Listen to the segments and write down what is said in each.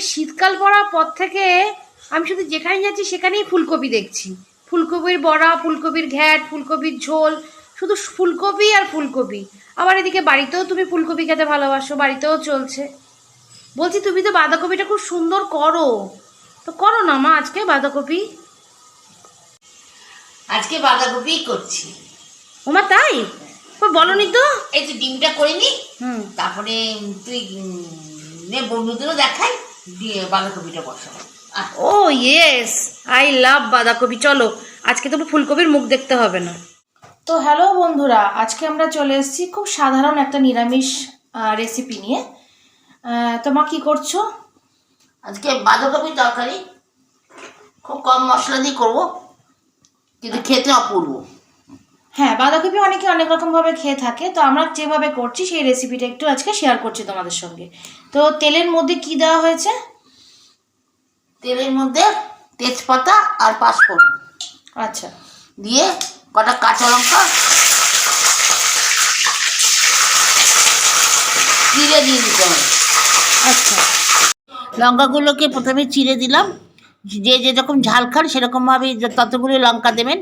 এই শীতকাল পড়ার পর থেকে আমি শুধু যেখানে যাচ্ছি সেখানেই ফুলকপি দেখছি। ফুলকপির বড়া ফুলকপির ঘ্যাট ফুলকপির ঝোল শুধু ফুলকপি আর ফুলকপি। আবার এদিকে বাড়িতেও তুমি ফুলকপি খেতে ভালোবাসো বাড়িতেও চলছে। বলছি তুমি তো বাঁধাকপিটা খুব সুন্দর করো। তো করো না মা আজকে বাঁধাকপি। আজকে বাঁধাকপি করছি। ওমা তাই? বলনি তো? এই যে ডিমটা করে নি হুম। তারপরে তুই বন্ধুদেরও দেখাই। দিয়ে বাঁধাকপিটা বসাবো। ও ইয়েস আই লাভ বাঁধাকপি চলো। আজকে তো ফুলকপির মুখ দেখতে হবে না। তো হ্যালো বন্ধুরা আজকে আমরা চলে এসেছি খুব সাধারণ একটা নিরামিষ রেসিপি নিয়ে। আহ, তো মা কি করছ? আজকে বাঁধাকপি তরকারি খুব কম মশলা দিয়ে করব কিন্তু খেতে অপূর্ব। হ্যাঁ বাঁধাকপি অনেকে অনেক রকমভাবে খেয়ে থাকে তো আমরা যেভাবে করছি সেই রেসিপিটা একটু আজকে শেয়ার করছি তোমাদের সঙ্গে। তো তেলের মধ্যে কি দেওয়া হয়েছে? তেলের মধ্যে তেজপাতা আর পাঁচফোড়ন। আচ্ছা। দিয়ে কটা কাঁচা লঙ্কা চিড়ে দিয়ে দিতে হবে। আচ্ছা। লঙ্কাগুলোকে প্রথমে চিড়ে দিলাম। যে যেরকম ঝাল খান সেরকমভাবে ততগুলো লঙ্কা দেবেন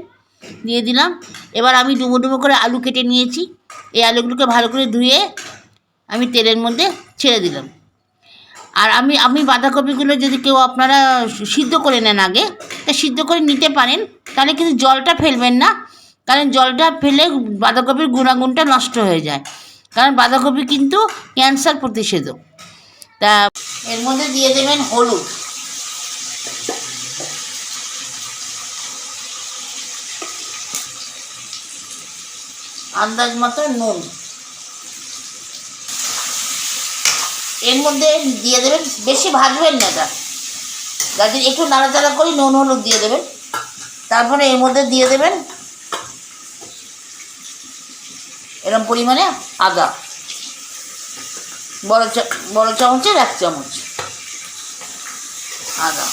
দিয়ে দিলাম। এবার আমি ডুবো ডুবো করে আলু কেটে নিয়েছি। এই আলুগুলোকে ভালো করে ধুয়ে আমি তেলের মধ্যে ছেড়ে দিলাম। আর আমি আমি বাঁধাকপিগুলো যদি কেউ আপনারা সিদ্ধ করে নেন আগে, তা সিদ্ধ করে নিতে পারেন, তাহলে কিন্তু জলটা ফেলবেন না। কারণ জলটা ফেলে বাঁধাকপির গুণাগুণটা নষ্ট হয়ে যায়। কারণ বাঁধাকপি কিন্তু ক্যান্সার প্রতিষেধক। তা এর মধ্যে দিয়ে দেবেন হলুদ। আন্দাজ মতো নুন। এর মধ্যে দিয়ে দেবেন, বেশি ভাজবেন না এটা। যাতে একটু নাড়াচাড়া করে নুন হলুদ দিয়ে দেবেন। তারপরে এর মধ্যে দিয়ে দেবেন এরকম পরিমাণে আদা। বড় বড় চামচের এক চামচ আদা।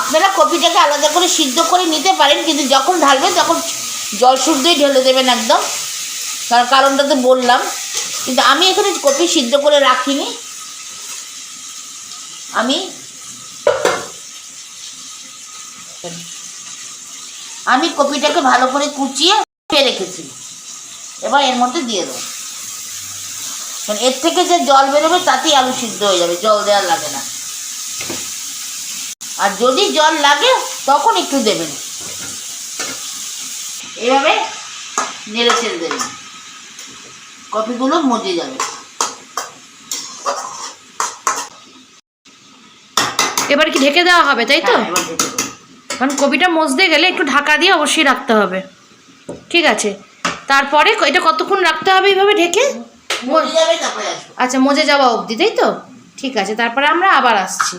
আপনারা কপিটাকে আলাদা করে সিদ্ধ করে নিতে পারেন, কিন্তু যখন ঢালবেন তখন জল শুদ্ধই ঢেলে দেবেন একদম। তার কারণটা তো বললাম। কিন্তু আমি এখানে কপি সিদ্ধ করে রাখিনি। আমি আমি কপিটাকে ভালো করে কুচিয়ে রেখেছি। এবার এর মধ্যে দিয়ে দেবো। কারণ এর থেকে যে জল বেরোবে তাতেই আলু সিদ্ধ হয়ে যাবে, জল দেওয়ার লাগে না। আর যদি জল লাগে, তখন একটু দেবেন। এভাবে নেড়ে ছেড়ে দেবেন। কপিগুলো মজে যাবে। এবার কি ঢেকে দেওয়া হবে তাই তো? হ্যাঁ। কারণ কপিটা মজতে গেলে একটু ঢাকা দিয়ে অবশ্যই রাখতে হবে। ঠিক আছে। তারপরে এটা কতক্ষণ রাখতে হবে এইভাবে ঢেকে? আচ্ছা মজে যাওয়া অবধি তাই তো? ঠিক আছে তারপরে আমরা আবার আসছি।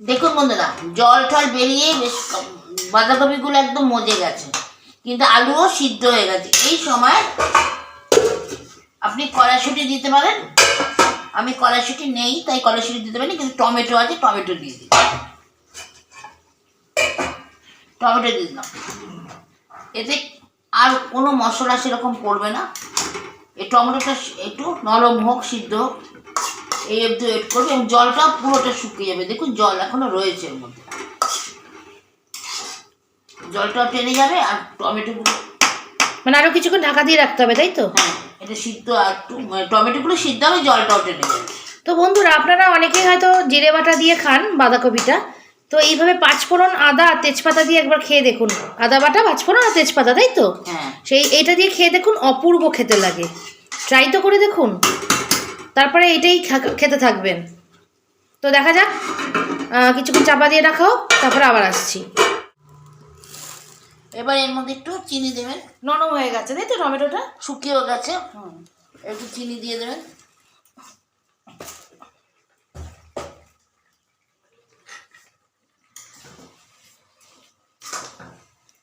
দেখুন বন্ধুরা জল টল বেরিয়ে বেশ বাঁধাকপিগুলো একদম মজে গেছে। কিন্তু আলুও সিদ্ধ হয়ে গেছে। এই সময় আপনি কড়াইশুঁটি দিতে পারেন। আমি কড়াইশুঁটি নেই, তাই কড়াইশুঁটি দিতে পারি কিন্তু টমেটো আছে, টমেটো দিয়ে দিই। টমেটো দিয়ে দিলাম। এতে আর কোনো মশলা সেরকম পড়বে না। এই টমেটোটা একটু নরম হোক, সিদ্ধ হোক, এই অবধি ওয়েট করবে এবং জলটা পুরোটা শুকিয়ে যাবে। দেখুন, জল এখনও রয়েছে এর মধ্যে। জলটাও টেনে যাবে আর টমেটোগুলো মানে আরও কিছুক্ষণ ঢাকা দিয়ে রাখতে হবে তাই তো? হ্যাঁ এটা সিদ্ধ আর মানে টমেটোগুলো সিদ্ধ হবে জলটাও টেনে যাবে। তো বন্ধুরা আপনারা অনেকেই হয়তো জিরে বাটা দিয়ে খান বাঁধাকপিটা। তো এইভাবে পাঁচফোড়ন আদা আর তেজপাতা দিয়ে একবার খেয়ে দেখুন। আদা বাটা পাঁচফোড়ন আর তেজপাতা তাই তো? হ্যাঁ। সেই এইটা দিয়ে খেয়ে দেখুন অপূর্ব খেতে লাগে। ট্রাই তো করে দেখুন। তারপরে এটাই খেতে থাকবেন। তো দেখা যাক কিছুক্ষণ চাপা দিয়ে রাখাও তারপরে আবার আসছি। এবার এর মধ্যে একটু চিনি দেবেন। নরম হয়ে গেছে তাই তো টমেটোটা? শুকিয়েও গেছে। একটু চিনি দিয়ে দেবেন।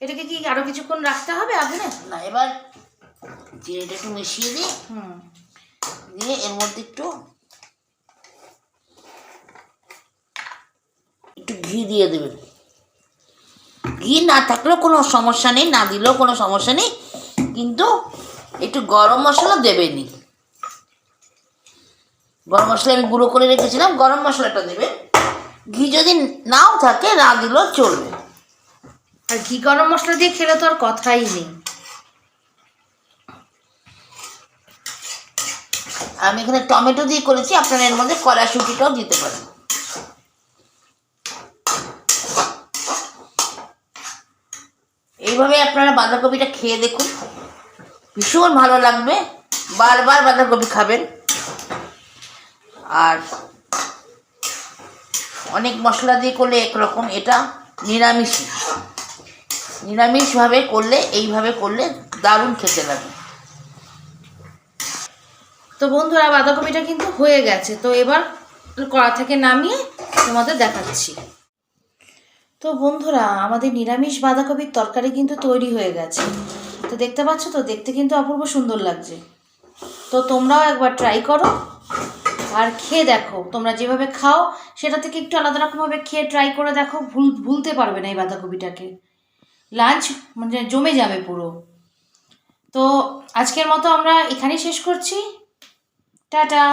এটাকে কি আরও কিছুক্ষণ রাখতে হবে আগে? না এবার চিনিটা একটু মিশিয়ে দিই হুম। দিয়ে এর মধ্যে একটু একটু ঘি দিয়ে দেবেন। ঘি না থাকলেও কোনো সমস্যা নেই না দিলেও কোনো সমস্যা নেই কিন্তু একটু গরম মশলা দেবেনই গরম মশলা আমি গুঁড়ো করে রেখেছিলাম গরম মশলাটা দেবে। ঘি যদি নাও থাকে না দিলেও চলবে। আর ঘি গরম মশলা দিয়ে খেলে তো আর কথাই নেই। আমি এখানে টমেটো দিয়ে করেছি আপনারা এর মধ্যে কড়াশুটিটাও দিতে পারেন। এইভাবে আপনারা বাঁধাকপিটা খেয়ে দেখুন। ভীষণ ভালো লাগবে। বারবার বাঁধাকপি খাবেন। আর অনেক মশলা দিয়ে করলে একরকম এটা নিরামিষ। নিরামিষভাবে করলে, এইভাবে করলে দারুণ খেতে লাগে। তো বন্ধুরা, বাঁধাকপিটা কিন্তু হয়ে গেছে। তো এবার কড়া থেকে নামিয়ে তোমাদের দেখাচ্ছি। তো বন্ধুরা, আমাদের নিরামিষ বাঁধাকপির তরকারি কিন্তু তৈরি হয়ে গেছে। তো দেখতে পাচ্ছ তো? দেখতে কিন্তু অপূর্ব সুন্দর লাগছে। তো তোমরাও একবার ট্রাই করো আর খেয়ে দেখো। তোমরা যেভাবে খাও, সেটা থেকে একটু আলাদা রকমভাবে খেয়ে ট্রাই করে দেখো। ভুল, ভুলতে পারবে না এই বাঁধাকপিটাকে। লাঞ্চ মানে জমে যাবে পুরো। তো আজকের মতো আমরা এখানেই শেষ করছি। টাটা!